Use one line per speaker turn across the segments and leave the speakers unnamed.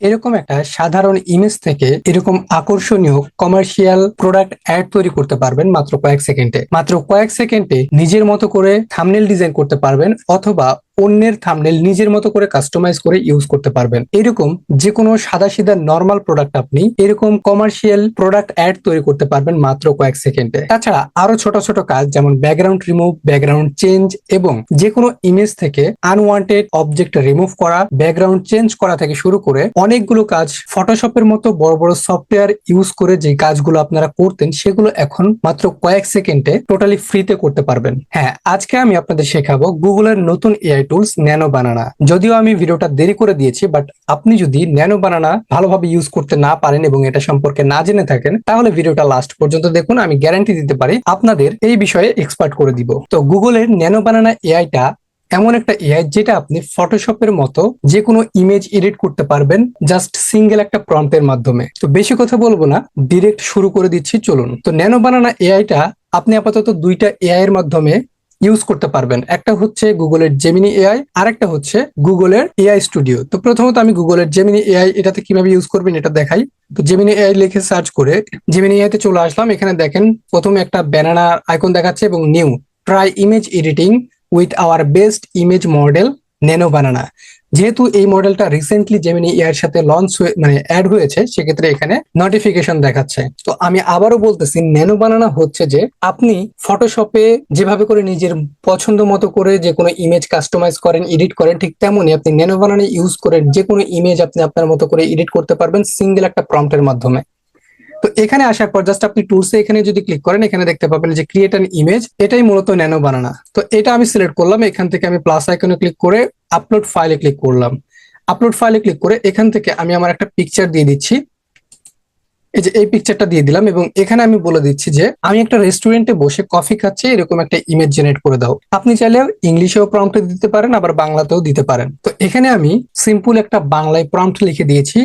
এরকম একটা সাধারণ ইমেজ থেকে এরকম আকর্ষণীয় কমার্শিয়াল প্রোডাক্ট অ্যাড তৈরি করতে পারবেন মাত্র কয়েক সেকেন্ডে। মাত্র কয়েক সেকেন্ডে নিজের মতো করে থামনেল ডিজাইন করতে পারবেন অথবা অন্যের থামনেল নিজের মতো করে কাস্টমাইজ করে ইউজ করতে পারবেন। এরকম যে কোনো সাদা সিধা নর্মাল প্রোডাক্ট আপনি এরকম কমার্শিয়াল প্রোডাক্ট অ্যাড তৈরি করতে পারবেন মাত্র কয়েক সেকেন্ডে তাছাড়া আরও ছোট ছোট কাজ যেমন ব্যাকগ্রাউন্ড রিমুভ ব্যাকগ্রাউন্ড চেঞ্জ এবং যে কোনো ইমেজ থেকে আনওয়ান্টেড অবজেক্ট রিমুভ করা ব্যাকগ্রাউন্ড চেঞ্জ করা থেকে শুরু করে অনেকগুলো কাজ ফটোশপের মতো বড় বড় সফটওয়্যার ইউজ করে যে কাজগুলো আপনারা করতেন সেগুলো এখন মাত্র কয়েক সেকেন্ডে টোটালি ফ্রিতে করতে পারবেন। হ্যাঁ আজকে আমি আপনাদের শেখাবো গুগলের নতুন এআই টুলস ন্যানো বানানা যদিও আমি ভিডিওটা দেরি করে দিয়েছি বাট আপনি যদি ন্যানো বানানা ভালোভাবে ইউজ করতে না পারেন এবং এটা সম্পর্কে না জেনে থাকেন, তাহলে ভিডিওটা লাস্ট পর্যন্ত দেখুন, আমি গ্যারান্টি দিতে পারি আপনাদের এই বিষয়ে এক্সপার্ট করে দিব। তো গুগলের ন্যানো বানানা এআইটা এমন একটা এআই যেটা আপনি ফটোশপের মতো যে কোনো ইমেজ এডিট করতে পারবেন জাস্ট সিঙ্গেল একটা প্রম্পটের মাধ্যমে। তো বেশি কথা বলব না ডিরেক্ট শুরু করে দিচ্ছি, চলুন। তো ন্যানো বানানা এআইটা আপনি আপাতত দুইটা এআই এর মাধ্যমে ইউজ করতে পারবেন। একটা হচ্ছে গুগলের জেমিনি এআই আর একটা হচ্ছে গুগলের এআই স্টুডিও তো প্রথমত আমি গুগলের জেমিনি এআই এটাতে কীভাবে ইউজ করবেন এটা দেখাই। তো জেমিনি এআই লিখে সার্চ করে জেমিনি এআই তে চলে আসলাম। এখানে দেখেন প্রথমে একটা ব্যানানা আইকন দেখাচ্ছে এবং new try image editing with our best image model nano banana যেহেতু এই মডেলটা রিসেন্টলি জেমিনি এর সাথে লঞ্চ হয়ে মানে অ্যাড হয়েছে, সেক্ষেত্রে এখানে নোটিফিকেশন দেখাচ্ছে। তো আমি আবারও বলতেছি ন্যানো বানানা হচ্ছে যে আপনি ফটোশপে যেভাবে করে নিজের পছন্দ মতো করে যে কোনো ইমেজ কাস্টমাইজ করেন এডিট করেন, ঠিক তেমনই আপনি ন্যানো বানানা ইউজ করে যে কোনো ইমেজ আপনি আপনার মতো করে এডিট করতে পারবেন সিঙ্গেল একটা প্রম্পটের মাধ্যমে। তো এখানে আসার পর জাস্ট আপনি টুলসে এখানে যদি ক্লিক করেন, এখানে দেখতে পাবেন যে ক্রিয়েট অ্যান ইমেজ এটাই মূলত ন্যানো বানানা তো এটা আমি সিলেক্ট করলাম, এখান থেকে আমি প্লাস আইকনে ক্লিক করে আপলোড ফাইলে ক্লিক করলাম। আপলোড ফাইলে ক্লিক করে এখান থেকে আমি আমার একটা পিকচার দিয়ে দিচ্ছি। এই যে এই পিকচারটা দিয়ে দিলাম এবং এখানে আমি বলে দিচ্ছি যে, আমি একটা রেস্টুরেন্টে বসে কফি খাচ্ছি, এরকম একটা ইমেজ জেনারেট করে দাও। আপনি চাইলে ইংলিশেও প্রম্পট দিতে পারেন, আবার বাংলাতেও দিতে পারেন। তো এখানে আমি সিম্পল একটা বাংলায় প্রম্পট লিখে দিয়েছি।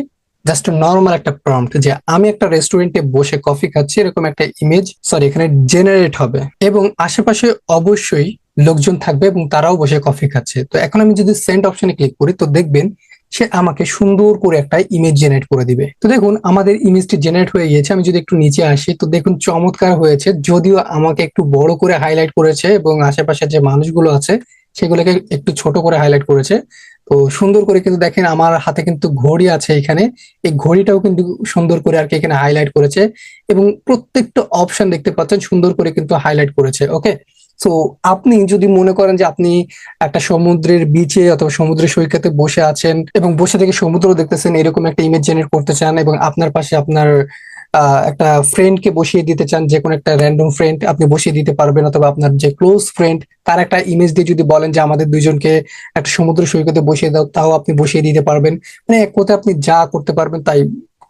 জাস্ট নর্মাল একটা প্রম্পট যে আমি একটা রেস্টুরেন্টে বসে কফি খাচ্ছি, এরকম একটা ইমেজ সরি এখানে জেনারেট হবে। এবং আশেপাশে অবশ্যই লোকজন থাকবে এবং তারাও বসে কফি খাচ্ছে। তো এখন আমি যদি সেন্ড অপশনে ক্লিক করি, তো দেখবেন সে আমাকে সুন্দর করে একটা ইমেজ জেনারেট করে দিবে। তো দেখুন, আমাদের ইমেজটি জেনারেট হয়ে গিয়েছে। আমি যদি একটু নিচে আসি, তো দেখুন চমৎকার হয়েছে। যদিও আমাকে একটু বড় করে হাইলাইট করেছে এবং আশেপাশে যে মানুষগুলো আছে, সেগুলোকে একটু ছোট করে হাইলাইট করেছে। তো সুন্দর করে কিন্তু দেখেন আমার হাতে কিন্তু ঘড়ি আছে এখানে। এই ঘড়িটাও কিন্তু সুন্দর করে আর কি এখানে হাইলাইট করেছে এবং প্রত্যেকটা অপশন দেখতে পাচ্ছেন সুন্দর করে কিন্তু হাইলাইট করেছে ওকে তো আপনি যদি মনে করেন যে আপনি একটা সমুদ্রের বিচে অথবা সমুদ্রের সৈকতে বসে আছেন এবং বসে থেকে সমুদ্র দেখতেছেন, এরকম একটা ইমেজ জেনারেট করতে চান এবং আপনার পাশে আপনার একটা ফ্রেন্ডকে বসিয়ে দিতে চান, যে কোনো একটা র্যান্ডম ফ্রেন্ড আপনি বসিয়ে দিতে পারবেন, অথবা আপনার যে ক্লোজ ফ্রেন্ড তার একটা ইমেজ দিয়ে যদি বলেন যে আমাদের দুজনকে একটা সমুদ্র সৈকতে বসিয়ে দাও, তাও আপনি বসিয়ে দিতে পারবেন। মানে এক কথায় আপনি যা করতে পারবেন তাই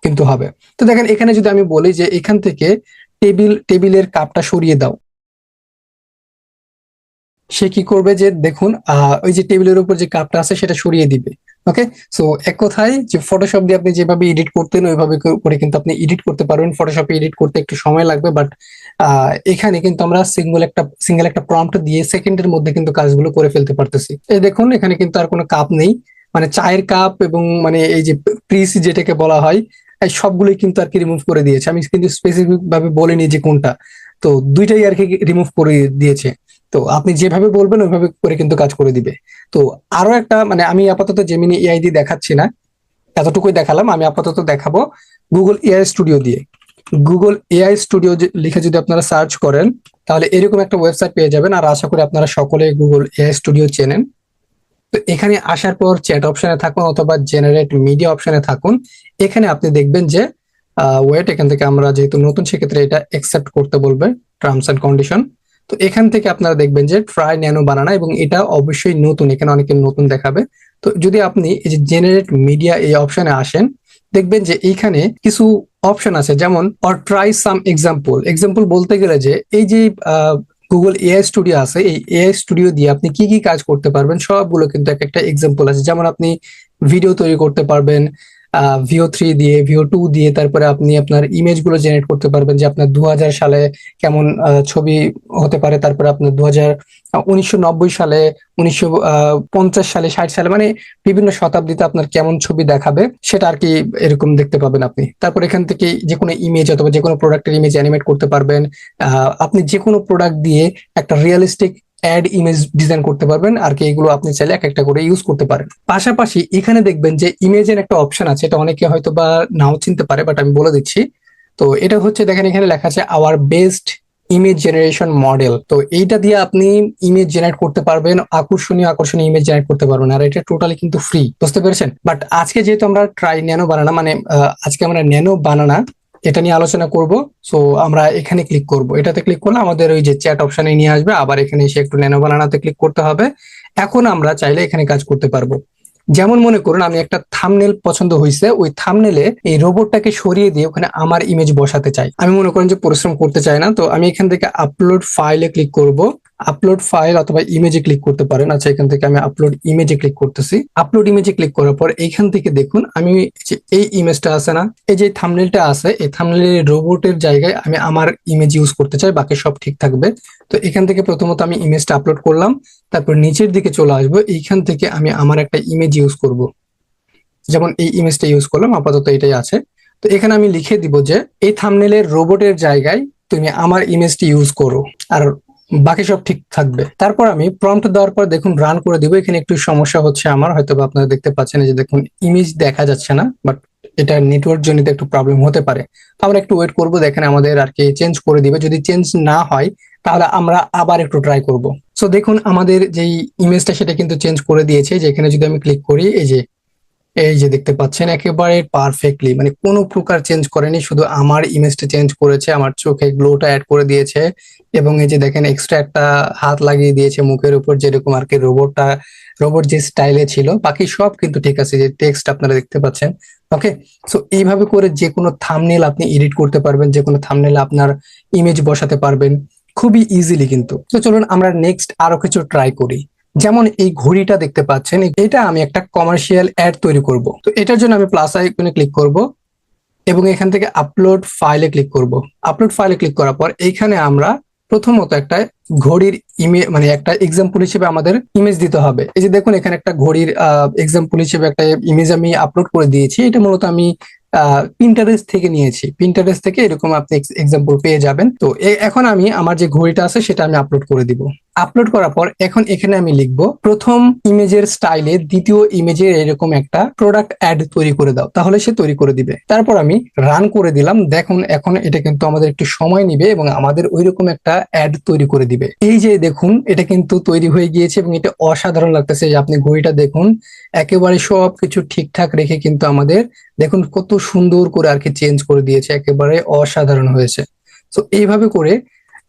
কিন্তু হবে। তো দেখেন, এখানে যদি আমি বলি যে এখান থেকে টেবিল, টেবিলের কাপটা সরিয়ে দাও। সে কি করবে যে, দেখুন, আহ, ওই যে টেবিলের উপর যে কাপটা আছে, সেটা সরিয়ে দিবে। ওকে সো এক কথায় যে ফটোশপ দিয়ে আপনি যেভাবে এডিট করতেন, ওইভাবে করে কিন্তু আপনি এডিট করতে পারবেন। ফটোশপে এডিট করতে একটু সময় লাগবে বাট এখানে কিন্তু আমরা সিঙ্গল একটা সিঙ্গেল একটা প্রম্পট দিয়ে সেকেন্ডের মধ্যে কিন্তু কাজগুলো করে ফেলতে পারতেছি। এই দেখুন, এখানে কিন্তু আর কোনো কাপ নেই। মানে চায়ের কাপ এবং মানে এই যে প্রিস যেটাকে বলা হয়, এই সবগুলোই কিন্তু আর কি রিমুভ করে দিয়েছে। আমি কিন্তু স্পেসিফিক ভাবে বলিনি যে কোনটা। তো দুইটাই আর কি রিমুভ করে দিয়েছে। তো আপনি যেভাবে বলবেন, ওইভাবে করে কিন্তু কাজ করে দিবে। তো আরও একটা মানে আমি আপাতত জেমিনি এআই দিয়ে দেখাচ্ছি না। এতটুকুই দেখালাম, আমি আপাতত দেখাবো গুগল এআই স্টুডিও দিয়ে। গুগল এআই স্টুডিও লিখে যদি আপনারা সার্চ করেন, তাহলে এরকম একটা ওয়েবসাইট পেয়ে যাবেন। আর আশা করি আপনারা সকলে গুগল এআই স্টুডিও চেনেন। তো এখানে আসার পর চ্যাট অপশনে থাকুন অথবা জেনারেট মিডিয়া অপশনে থাকুন। এখানে আপনি দেখবেন যে ওয়েট এখান থেকে আমরা যেহেতু নতুন, সেক্ষেত্রে এটা অ্যাকসেপ্ট করতে বলবে। টার্মস এন্ড কন্ডিশন তো এখান থেকে আপনারা দেখবেন যে ট্রাই ন্যানো বানানা এবং এটা অবশ্যই নতুন, এখানে অনেকে নতুন দেখাবে। তো যদি আপনি এই যে জেনারেট মিডিয়া এই অপশনে আসেন, দেখবেন যে এইখানে কিছু অপশন আছে, যেমন or try some example example বলতে গেলে যে এই যে গুগল এআই স্টুডিও আছে, এই এআই স্টুডিও দিয়ে আপনি কি কি কাজ করতে পারবেন, সবগুলো কিন্তু এক একটা এক্সাম্পল আছে। যেমন আপনি ভিডিও তৈরি করতে পারবেন ভিও থ্রি দিয়ে, ভিও টু দিয়ে তারপরে আপনি আপনার ইমেজগুলো জেনারেট করতে পারবেন যে আপনার দু সালে কেমন ছবি হতে পারে। তারপরে আপনার দু হাজার সালে, উনিশশো পঞ্চাশ সালে, ষাট সালে মানে বিভিন্ন শতাব্দীতে আপনার কেমন ছবি দেখাবে সেটা আর কি এরকম দেখতে পাবেন আপনি। তারপর এখান থেকে যে কোনো ইমেজ অথবা যে কোনো প্রোডাক্টের ইমেজ অ্যানিমেট করতে পারবেন। আপনি যে কোনো প্রোডাক্ট দিয়ে একটা রিয়েলিস্টিক অ্যাড ইমেজ ডিজাইন করতে পারবেন, আর কি এগুলো আপনি চাইলে এক একটা করে ইউজ করতে পারেন। পাশাপাশি এখানে দেখবেন যে ইমেজের একটা অপশন আছে, এটা অনেকে হয়তো বা নাও চিনতে পারে বাট আমি বলে দিচ্ছি। তো এটা হচ্ছে, দেখেন এখানে লেখা আছে our best image generation model তো এইটা দিয়ে আপনি ইমেজ জেনারেট করতে পারবেন, আকর্ষণীয় আকর্ষণীয় ইমেজ জেনারেট করতে পারবেন, আর এটা টোটালি কিন্তু ফ্রি বুঝতে পেরেছেন? বাট আজকে যেহেতু আমরা ট্রাই ন্যানো বানানা মানে আজকে আমরা ন্যানো বানানা এটা নিয়ে আলোচনা করব সো আমরা এখানে ক্লিক করব। এটাতে ক্লিক করলে আমাদের ওই যে চ্যাট অপশনে নিয়ে আসবে, আবার এখানে এসে একটু ন্যানো বানানাতে ক্লিক করতে হবে। এখন আমরা চাইলে এখানে কাজ করতে পারব। যেমন মনে করুন, আমি একটা থামনেল পছন্দ হয়েছে ওই থামনেলে এই রোবটটাকে সরিয়ে দিয়ে ওখানে আমার ইমেজ বসাতে চাই। আমি মনে করেন যে পরিশ্রম করতে চাই না, তো আমি এখান থেকে আপলোড ফাইলে ক্লিক করব। আপলোড ফাইল অথবা ইমেজে ক্লিক করতে পারেন। আচ্ছা এখান থেকে আমি আপলোড ইমেজে ক্লিক করতেছি। আপলোড ইমেজে ক্লিক করার পর এখান থেকে দেখুন, আমি এই ইমেজটা আছে না, এই যে থামনেলটা আছে, এই থামনেলের রোবটের জায়গায় আমি আমার ইমেজ ইউজ করতে চাই, বাকি সব ঠিক থাকবে। তো এখান থেকে প্রথমত আমি ইমেজটা আপলোড করলাম, তারপর নিচের দিকে চলে আসব, এইখান থেকে আমি আমার একটা ইমেজ ইউজ করব। যেমন এই ইমেজটা ইউজ করলাম, আপাতত এটাই আছে। তো এখানে আমি লিখে দিব যে, এই থামনেলের রোবটের জায়গায় তুমি আমার ইমেজটি ইউজ করো। আর বাকি সব ঠিক থাকবে। তারপর আমি প্রম্পট দেওয়ার পর দেখুন রান করে দিব। এখানে একটু সমস্যা হচ্ছে আমার হয়তো আপনারা দেখতে পাচ্ছেন যে দেখুন ইমেজ দেখা যাচ্ছে না বাট এটা নেটওয়ার্ক জনিত একটু প্রবলেম হতে পারে। আমরা একটু ওয়েট করব, দেখেন আমাদের আর কি চেঞ্জ করে দিবে। যদি চেঞ্জ না হয়, তাহলে আমরা আবার একটু ট্রাই করব। সো দেখুন আমাদের যেই ইমেজটা সেটা কিন্তু চেঞ্জ করে দিয়েছে। যেখানে যদি আমি ক্লিক করি, এই যে এই যে দেখতে পাচ্ছেন, একেবারে পারফেক্টলি মানে কোনো প্রকার চেঞ্জ করেনি, শুধু আমার ইমেজটা চেঞ্জ করেছে, আমার চোখে গ্লোটা অ্যাড করে দিয়েছে এবং এই যে দেখেন এক্সট্রা একটা হাত লাগিয়ে দিয়েছে মুখের উপর, যেরকম আর কি রোবটটা রোবট যে স্টাইলে ছিল, বাকি সব কিন্তু ঠিক আছে, যে টেক্সট আপনারা দেখতে পাচ্ছেন ওকে সো এইভাবে করে যে কোনো থামনেল আপনি এডিট করতে পারবেন, যে কোনো থামনেল আপনার ইমেজ বসাতে পারবেন, খুবই ইজিলি কিন্তু। তো চলুন আমরা নেক্সট আরও কিছু ট্রাই করি। যেমন এই ঘড়িটা দেখতে পাচ্ছেন এটা আমি একটা কমার্শিয়াল অ্যাড তৈরি করব। তো এটার জন্য আমি প্লাস আইকনে ক্লিক করব এবং এখান থেকে আপলোড ফাইলে ক্লিক করব। আপলোড ফাইলে ক্লিক করার পর এইখানে আমরা প্রথমত একটা ঘড়ির ইমেজ মানে একটা এক্সাম্পল হিসেবে আমাদের ইমেজ দিতে হবে। এই যে দেখুন, এখানে একটা ঘড়ির এক্সাম্পল হিসেবে একটা ইমেজ আমি আপলোড করে দিয়েছি। এটা মূলত আমি পিন্টারেস্ট থেকে নিয়েছি। পিন্টারেস্ট থেকে এরকম আপনি এক্সাম্পল পেয়ে যাবেন। তো এখন আমি আমার যে ঘড়িটা আছে সেটা আমি আপলোড করে দিব। আপলোড করার পর এখন এখানে আমি লিখব, প্রথম ইমেজের স্টাইলে দ্বিতীয় ইমেজের এরকম একটা প্রোডাক্ট অ্যাড তৈরি করে দাও, তাহলে সে তৈরি করে দিবে। তারপর আমি রান করে দিলাম, দেখুন এখন এটা কিন্তু আমাদের একটু সময় নিবে এবং আমাদের ওইরকম একটা অ্যাড তৈরি করে দিবে। এই যে দেখুন, এটা কিন্তু তৈরি হয়ে গিয়েছে এবং এটা অসাধারণ লাগতেছে, যে আপনি ঘড়িটা দেখুন, একেবারে সব কিছু ঠিকঠাক রেখে কিন্তু আমাদের দেখুন কত সুন্দর করে আর কি চেঞ্জ করে দিয়েছে, একেবারে অসাধারণ হয়েছে। তো এইভাবে করে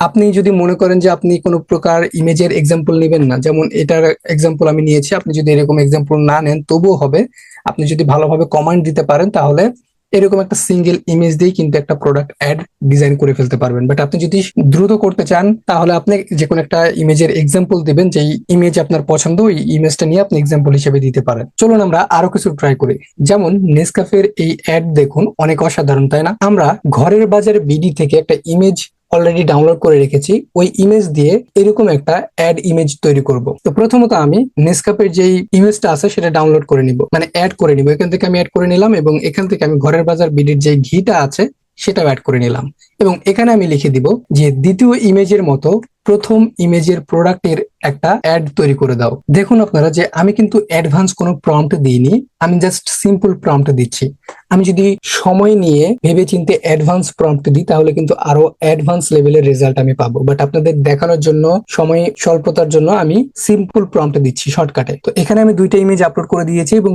আপনি যদি মনে করেন যে আপনি কোনো প্রকার ইমেজের এক্সাম্পল নেবেন না, যেমন এটার এক্সাম্পল আমি নিয়েছি, আপনি যদি এরকম এক্সাম্পল না নেন, তবুও হবে। আপনি যদি ভালোভাবে কমান্ড দিতে পারেন, তাহলে এরকম একটা সিঙ্গেল ইমেজ দিয়ে কিন্তু একটা প্রোডাক্ট অ্যাড ডিজাইন করে ফেলতে পারবেন। বাট আপনি যদি দ্রুত করতে চান, তাহলে আপনি যে কোনো একটা ইমেজের এক্সাম্পল দিবেন, যেই ইমেজ আপনার পছন্দ, ওই ইমেজটা নিয়ে আপনি এক্সাম্পল হিসেবে দিতে পারেন। চলুন আমরা আরও কিছু ট্রাই করি। যেমন নেসকাফের এই অ্যাড দেখুন, অনেক অসাধারণ, তাই না? আমরা ঘরের বাজারে বিডি থেকে একটা ইমেজ অলরেডি ডাউনলোড করে রেখেছি, ওই ইমেজ দিয়ে এরকম একটা অ্যাড ইমেজ তৈরি করব। তো প্রথমত আমি নেসকাপের যেই ইমেজটা আছে সেটা ডাউনলোড করে নিব। মানে অ্যাড করে নিব। এখান থেকে আমি অ্যাড করে নিলাম এবং এখান থেকে আমি ঘরের বাজার বিডির যে ঘিটা আছে সেটাও অ্যাড করে নিলাম। এবং এখানে আমি লিখে দিব যে দ্বিতীয় ইমেজের মতো প্রথম ইমেজের প্রোডাক্টের একটা অ্যাড তৈরি করে দাও। দেখুন আপনারা যে আমি কিন্তু অ্যাডভান্স কোনো প্রম্পট দিইনি, আমি জাস্ট সিম্পল প্রম্পট দিচ্ছি। আমি যদি সময় নিয়ে ভেবে চিন্তে অ্যাডভান্স প্রম্পট দিই, তাহলে কিন্তু আরও অ্যাডভান্স লেভেলের রেজাল্ট আমি পাবো। বাট আপনাদের দেখানোর জন্য, সময়, স্বল্পতার জন্য আমি সিম্পল প্রম্পট দিচ্ছি শর্টকাটে। তো এখানে আমি দুইটা ইমেজ আপলোড করে দিয়েছি এবং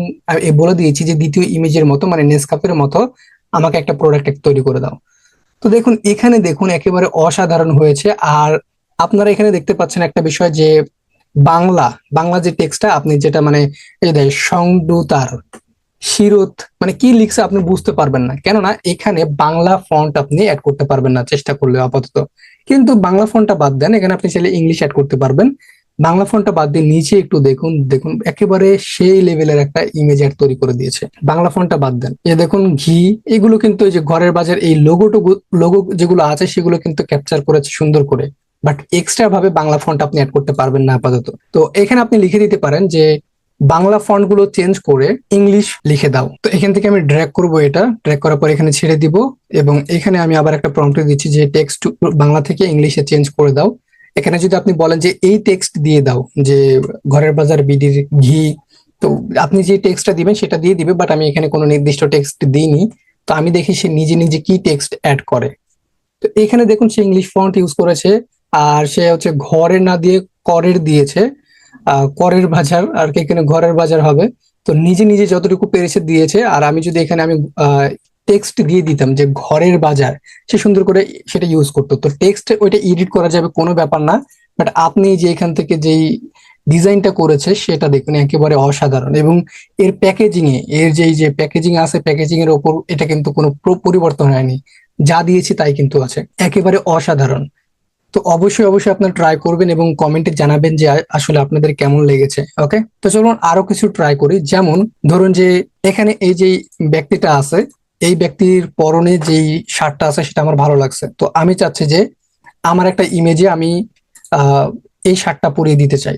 বলে দিয়েছি যে দ্বিতীয় ইমেজের মতো মানে নেসকাপের মতো, আমাকে একটা প্রোডাক্ট তৈরি করে দাও। তো দেখুন, এখানে দেখুন, একেবারে অসাধারণ হয়েছে। আর আপনারা এখানে দেখতে পাচ্ছেন একটা বিষয় যে বাংলা বাংলা যে টেক্সটটা আপনি যেটা মানে এই দেয় সংদুতার শিরোত মানে কি লিখছে আপনি বুঝতে পারবেন না। কেননা এখানে বাংলা ফন্ট আপনি অ্যাড করতে পারবেন না, চেষ্টা করলে আপাতত। কিন্তু বাংলা ফন্টটা বাদ দেন, এখানে আপনি চাইলে ইংলিশ অ্যাড করতে পারবেন। বাংলা ফন্টটা বাদ দিয়ে নিচে একটু দেখুন দেখুন, একেবারে সেই লেভেলের একটা ইমেজ অ্যাড তৈরি করে দিয়েছে। বাংলা ফন্টটা বাদ দেন। এই দেখুন ঘি, এগুলো কিন্তু এই যে ঘরের বাজার এই লোগোটুকু লোগো যেগুলো আছে সেগুলো কিন্তু ক্যাপচার করেছে সুন্দর করে। বাট এক্সট্রা ভাবে বাংলা ফন্ট আপনি অ্যাড করতে পারবেন না আপাতত। তো এখানে আপনি লিখে দিতে পারেন যে, বাংলা ফন্টগুলো চেঞ্জ করে ইংলিশ লিখে দাও। তো এখান থেকে আমি ড্র্যাগ করব এটা। ড্র্যাগ করার পর এখানে ছেড়ে দিব। এবং এখানে আমি আবার একটা প্রম্পট দিচ্ছি যে টেক্সট বাংলা থেকে ইংলিশে চেঞ্জ করে দাও। এখানে যদি আপনি বলেন যে, এই টেক্সট দিয়ে দাও, যে, ঘরের বাজার, বিডির ঘি, তো আপনি যে টেক্সটটা দিবেন সেটা দিয়ে দিবে বাট আমি এখানে কোনো নির্দিষ্ট টেক্সট দিইনি। তো আমি দেখি সে নিজে নিজে কি টেক্সট অ্যাড করে। তো এখানে দেখুন সে ইংলিশ ফন্ট ইউজ করেছে। আর সে হচ্ছে ঘরের না দিয়ে করের দিয়েছে। করের বাজার, আর কি এখানে ঘরের বাজার হবে। তো নিজে নিজে যতটুকু পেরেছে দিয়েছে। আর আমি যদি এখানে আমি টেক্সট দিয়ে দিতাম যে ঘরের বাজার, সে সুন্দর করে সেটা ইউজ করতো। তো টেক্সট ওইটা এডিট করা যাবে কোনো ব্যাপার না। বাট আপনি যে এখান থেকে যেই ডিজাইনটা করেছে, সেটা দেখুন, একেবারে অসাধারণ। এবং এর প্যাকেজিং এ, এর যেই যে প্যাকেজিং আছে প্যাকেজিং এর ওপর এটা কিন্তু কোনো পরিবর্তন হয়নি। যা দিয়েছি তাই কিন্তু আছে। একেবারে অসাধারণ। তো অবশ্যই অবশ্যই আপনারা ট্রাই করবেন এবং কমেন্টে জানাবেন যে আসলে আপনাদের কেমন লেগেছে ওকে তো চলুন আরও কিছু ট্রাই করি। যেমন, ধরুন যে এখানে এই যে ব্যক্তিটা আছে, এই ব্যক্তির পরনে যেই শার্টটা আছে, সেটা আমার ভালো লাগছে। তো আমি চাচ্ছি যে আমার একটা ইমেজে আমি এই শার্টটা পরিয়ে দিতে চাই।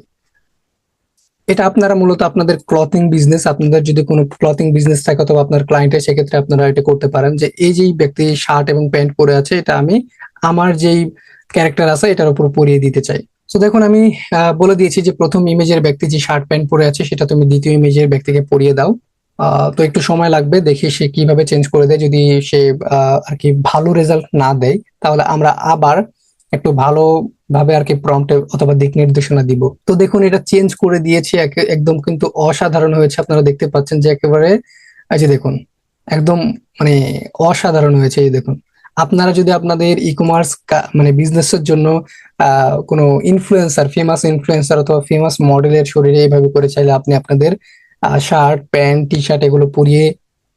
এটা আপনারা মূলত আপনাদের ক্লথিং বিজনেস আপনাদের যদি কোনো ক্লথিং বিজনেস থাকে অথবা আপনার ক্লায়েন্টের সেক্ষেত্রে আপনারা এটা করতে পারেন যে এই যেই ব্যক্তি শার্ট এবং প্যান্ট পরে আছে, এটা আমি আমার যেই ক্যারেক্টার আছে, এটার উপর পরিয়ে দিতে চাই। তো দেখুন, আমি বলে দিয়েছি যে প্রথম ইমেজের ব্যক্তি যে শার্ট প্যান্ট পরে আছে, সেটা তুমি দ্বিতীয় ইমেজের ব্যক্তিকে পরিয়ে দাও। তো একটু সময় লাগবে, দেখি সে কীভাবে চেঞ্জ করে দেয়। যদি সে আর কি ভালো রেজাল্ট না দেয়, তাহলে আমরা আবার একটু ভালো ভাবে আর কি প্রম্পটে অথবা দিক নির্দেশনা দিব। তো দেখুন, এটা চেঞ্জ করে দিয়েছি, একে- একদম কিন্তু অসাধারণ হয়েছে। আপনারা দেখতে পাচ্ছেন যে একেবারে, এই যে দেখুন, একদম মানে অসাধারণ হয়েছে, এই দেখুন। আপনারা যদি আপনাদের ই কমার্স মানে বিজনেসের জন্য কোনো ইনফ্লুয়েন্সার ফেমাস ইনফ্লুয়েন্সার অথবা ফেমাস মডেলের শরীরে এইভাবে করে চাইলে আপনি আপনাদের শার্ট প্যান্ট টি শার্ট এগুলো পরিয়ে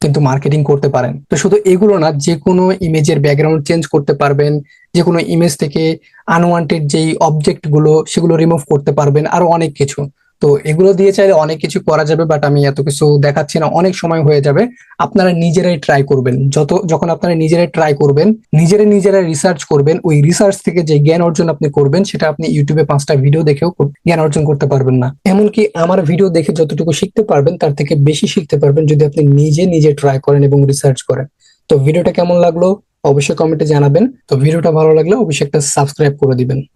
কিন্তু মার্কেটিং করতে পারেন। তো শুধু এগুলো না, যে কোনো ইমেজের ব্যাকগ্রাউন্ড চেঞ্জ করতে পারবেন, যে কোনো ইমেজ থেকে আনওয়ান্টেড যেই অবজেক্টগুলো, সেগুলো রিমুভ করতে পারবেন, আরও অনেক কিছু। তো এগুলো দিয়ে চাইলে অনেক কিছু করা যাবে বাট আমি এত কিছু দেখাচ্ছি না। অনেক সময় হয়ে যাবে। আপনারা নিজেরাই ট্রাই করবেন। যত, যখন আপনারা নিজেরাই ট্রাই করবেন, নিজেরাই নিজেরাই রিসার্চ করবেন, ওই রিসার্চ থেকে যে জ্ঞান অর্জন আপনি করবেন, সেটা আপনি ইউটিউবে পাঁচটা ভিডিও দেখেও জ্ঞান অর্জন করতে পারবেন না। এমনকি আমার ভিডিও দেখে যতটুকু শিখতে পারবেন, তার থেকে বেশি শিখতে পারবেন যদি আপনি নিজে নিজে ট্রাই করেন এবং রিসার্চ করেন। তো ভিডিওটা কেমন লাগল? অবশ্যই কমেন্টে জানাবেন। তো ভিডিওটা ভালো লাগলে অবশ্যই একটা সাবস্ক্রাইব করে দিবেন।